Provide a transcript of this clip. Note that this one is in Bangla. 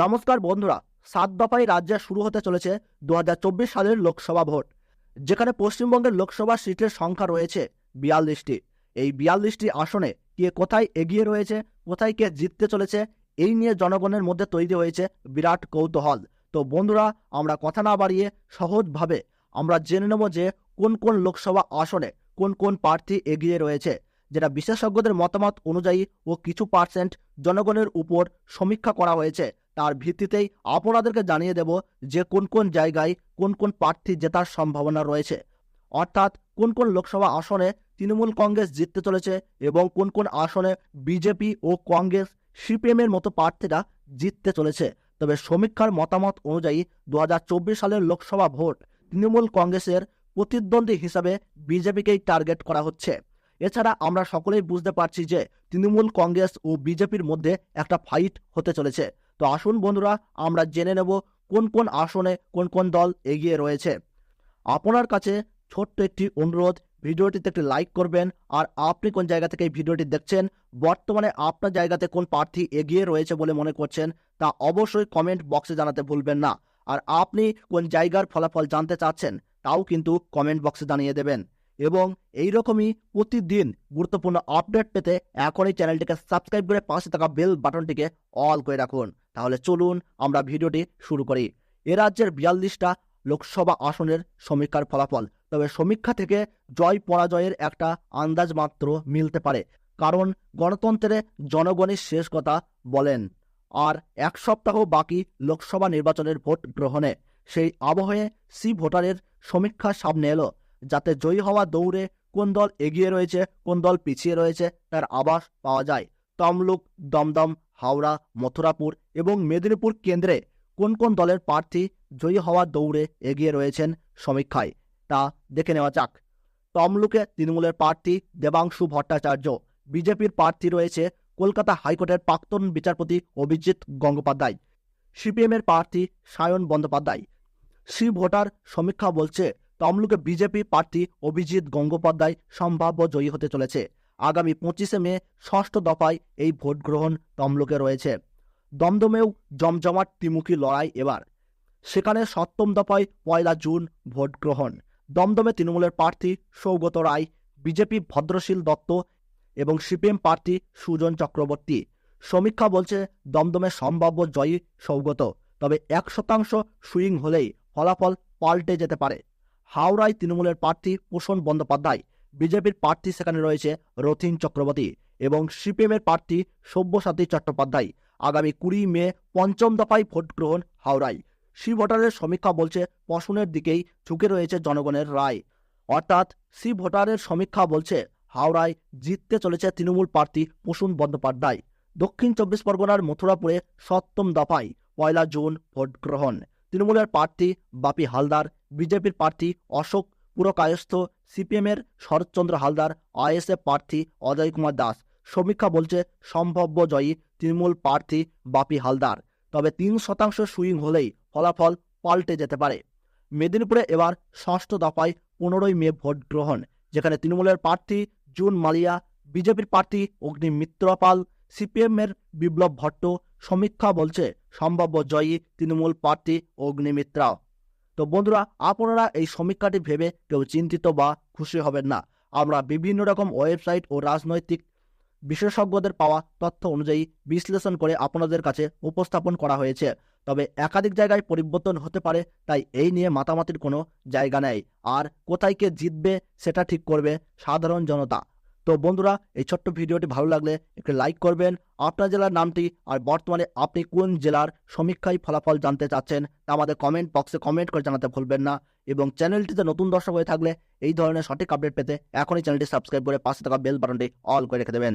নমস্কার বন্ধুরা, সাত দফায় রাজ্যে শুরু হতে চলেছে দু হাজার চব্বিশ সালের লোকসভা ভোট, যেখানে পশ্চিমবঙ্গের লোকসভা সিটের সংখ্যা রয়েছে বিয়াল্লিশটি। এই বিয়াল্লিশটি আসনে কে কোথায় এগিয়ে রয়েছে, কোথায় কে জিততে চলেছে, এই নিয়ে জনগণের মধ্যে তৈরি হয়েছে বিরাট কৌতূহল। তো বন্ধুরা, আমরা কথা না বাড়িয়ে সহজভাবে আমরা জেনে নেব যে কোন কোন লোকসভা আসনে কোন কোন প্রার্থী এগিয়ে রয়েছে, যেটা বিশেষজ্ঞদের মতামত অনুযায়ী ও কিছু পার্সেন্ট জনগণের উপর সমীক্ষা করা হয়েছে। তার ভিত্তিতেই আপনাদেরকে জানিয়ে দেব যে কোন কোন জায়গায় কোন কোন প্রার্থী জেতার সম্ভাবনা রয়েছে। অর্থাৎ কোন কোন লোকসভা আসনে তৃণমূল কংগ্রেস জিততে চলেছে এবং কোন কোন আসনে বিজেপি ও কংগ্রেস সিপিএমের মতো প্রার্থীরা জিততে চলেছে। তবে সমীক্ষার মতামত অনুযায়ী দু হাজার চব্বিশ সালের লোকসভা ভোট তৃণমূল কংগ্রেসের প্রতিদ্বন্দ্বী হিসাবে বিজেপিকেই টার্গেট করা হচ্ছে। এছাড়া আমরা সকলেই বুঝতে পারছি যে তৃণমূল কংগ্রেস ও বিজেপির মধ্যে একটা ফাইট হতে চলেছে। তো আসুন বন্ধুরা, আমরা জেনে নেব কোন কোন আসনে কোন কোন দল এগিয়ে রয়েছে। আপনার কাছে ছোট্ট একটি অনুরোধ, ভিডিওটিতে একটি লাইক করবেন, আর আপনি কোন জায়গা থেকে এই ভিডিওটি দেখছেন, বর্তমানে আপনার জায়গাতে কোন প্রার্থী এগিয়ে রয়েছে বলে মনে করছেন, তা অবশ্যই কমেন্ট বক্সে জানাতে ভুলবেন না। আর আপনি কোন জায়গার ফলাফল জানতে চাচ্ছেন, তাও কিন্তু কমেন্ট বক্সে জানিয়ে দেবেন। এবং এই রকমই প্রতিদিন গুরুত্বপূর্ণ আপডেট পেতে এখনই চ্যানেলটিকে সাবস্ক্রাইব করে পাশে থাকা বেল বাটনটিকে অল করে রাখুন। তাহলে চলুন আমরা ভিডিওটি শুরু করি। এ রাজ্যের বিয়াল্লিশটা লোকসভা আসনের সমীক্ষার ফলাফল। তবে সমীক্ষা থেকে জয় পরাজয়ের একটা আন্দাজ মাত্র মিলতে পারে। কারণ গণতন্ত্রে জনগণই শেষ কথা বলেন। আর এক সপ্তাহ বাকি লোকসভা নির্বাচনের ভোট গ্রহণে সেই আবহে সি ভোটারের সমীক্ষা সামনে এলো। যাতে জয়ী হওয়া দৌড়ে কোন দল এগিয়ে রয়েছে, কোন দল পিছিয়ে রয়েছে, তার আভাস পাওয়া যায়। তমলুক, দমদম, হাওড়া, মথুরাপুর এবং মেদিনীপুর কেন্দ্রে কোন কোন দলের প্রার্থী জয়ী হওয়া দৌড়ে এগিয়ে রয়েছেন সমীক্ষায়, তা দেখে নেওয়া যাক। তমলুকে তৃণমূলের প্রার্থী দেবাংশু ভট্টাচার্য, বিজেপির প্রার্থী রয়েছে কলকাতা হাইকোর্টের প্রাক্তন বিচারপতি অভিজিৎ গঙ্গোপাধ্যায়, সিপিএমের প্রার্থী সায়ন বন্দ্যোপাধ্যায়। সি ভোটার সমীক্ষা বলছে তমলুকে বিজেপি প্রার্থী অভিজিৎ গঙ্গোপাধ্যায় সম্ভাব্য জয়ী হতে চলেছে। আগামী পঁচিশে মে, ষষ্ঠ দফায় এই ভোট গ্রহণ তমলুকে রয়েছে। দমদমেও জমজমাট ত্রিমুখী লড়াই এবার। সেখানে সপ্তম দফায় পয়লা জুন ভোট গ্রহণ। দমদমে তৃণমূলের প্রার্থী সৌগত রায়, বিজেপি ভদ্রশীল দত্ত এবং সিপিএম প্রার্থী সুজন চক্রবর্তী। সমীক্ষা বলছে দমদমে সম্ভাব্য জয়ী সৌগত, তবে এক শতাংশ সুইং হলেই ফলাফল পাল্টে যেতে পারে। হাওড়ায় তৃণমূলের প্রার্থী পোষণ বন্দ্যোপাধ্যায়, বিজেপির প্রার্থী সেখানে রয়েছে রথিন চক্রবর্তী এবং সিপিএমের প্রার্থী সব্যসাচী চট্টোপাধ্যায়। আগামী কুড়ি মে পঞ্চম দফায় ভোট গ্রহণ হাওড়ায়। সি ভোটারের সমীক্ষা বলছে পশুনের দিকেই ঝুঁকে রয়েছে জনগণের রায়। অর্থাৎ সি ভোটারের সমীক্ষা বলছে হাওড়ায় জিততে চলেছে তৃণমূল প্রার্থী প্রসূন বন্দ্যোপাধ্যায়। দক্ষিণ চব্বিশ পরগনার মথুরাপুরে সপ্তম দফায় পয়লা জুন ভোট গ্রহণ। তৃণমূলের প্রার্থী বাপি হালদার, বিজেপির প্রার্থী অশোক পুরকায়স্থ, সিপিএমের শরৎচন্দ্র হালদার, আইএসএফ প্রার্থী অজয় কুমার দাস। সমীক্ষা বলছে সম্ভাব্য জয়ী তৃণমূল প্রার্থী বাপি হালদার। তবে তিন শতাংশ সুইং হলেই ফলাফল পাল্টে যেতে পারে। মেদিনীপুরে এবার ষষ্ঠ দফায় পনেরোই মে ভোট গ্রহণ, যেখানে তৃণমূলের প্রার্থী জুন মালিয়া, বিজেপির প্রার্থী অগ্নি মিত্র পাল সিপিএমের বিপ্লব ভট্ট সমীক্ষা বলছে সম্ভাব্য জয়ী তৃণমূল প্রার্থী অগ্নিমিত্রা। তো বন্ধুরা, আপনারা এই সমীক্ষাটি ভেবে কেউ চিন্তিত বা খুশি হবেন না। আমরা বিভিন্ন রকম ওয়েবসাইট ও রাজনৈতিক বিশেষজ্ঞদের পাওয়া তথ্য অনুযায়ী বিশ্লেষণ করে আপনাদের কাছে উপস্থাপন করা হয়েছে। তবে একাধিক জায়গায় পরিবর্তন হতে পারে, তাই এই নিয়ে মাতামাতির কোনো জায়গা নেই। আর কোথায় কে জিতবে, সেটা ঠিক করবে সাধারণ জনতা। তো বন্ধুরা, এই ছোট্ট ভিডিওটি ভালো লাগলে একটি লাইক করবেন। আপনার জেলার নামটি আর বর্তমানে আপনি কোন জেলার সমীক্ষায় ফলাফল জানতে চাচ্ছেন তা আমাদের কমেন্ট বক্সে কমেন্ট করে জানাতে ভুলবেন না। এবং চ্যানেলটিতে নতুন দর্শক হয়ে থাকলে এই ধরনের সঠিক আপডেট পেতে এখনই চ্যানেলটি সাবস্ক্রাইব করে পাশে থাকা বেল বাটনটি অল করে রেখে দেবেন।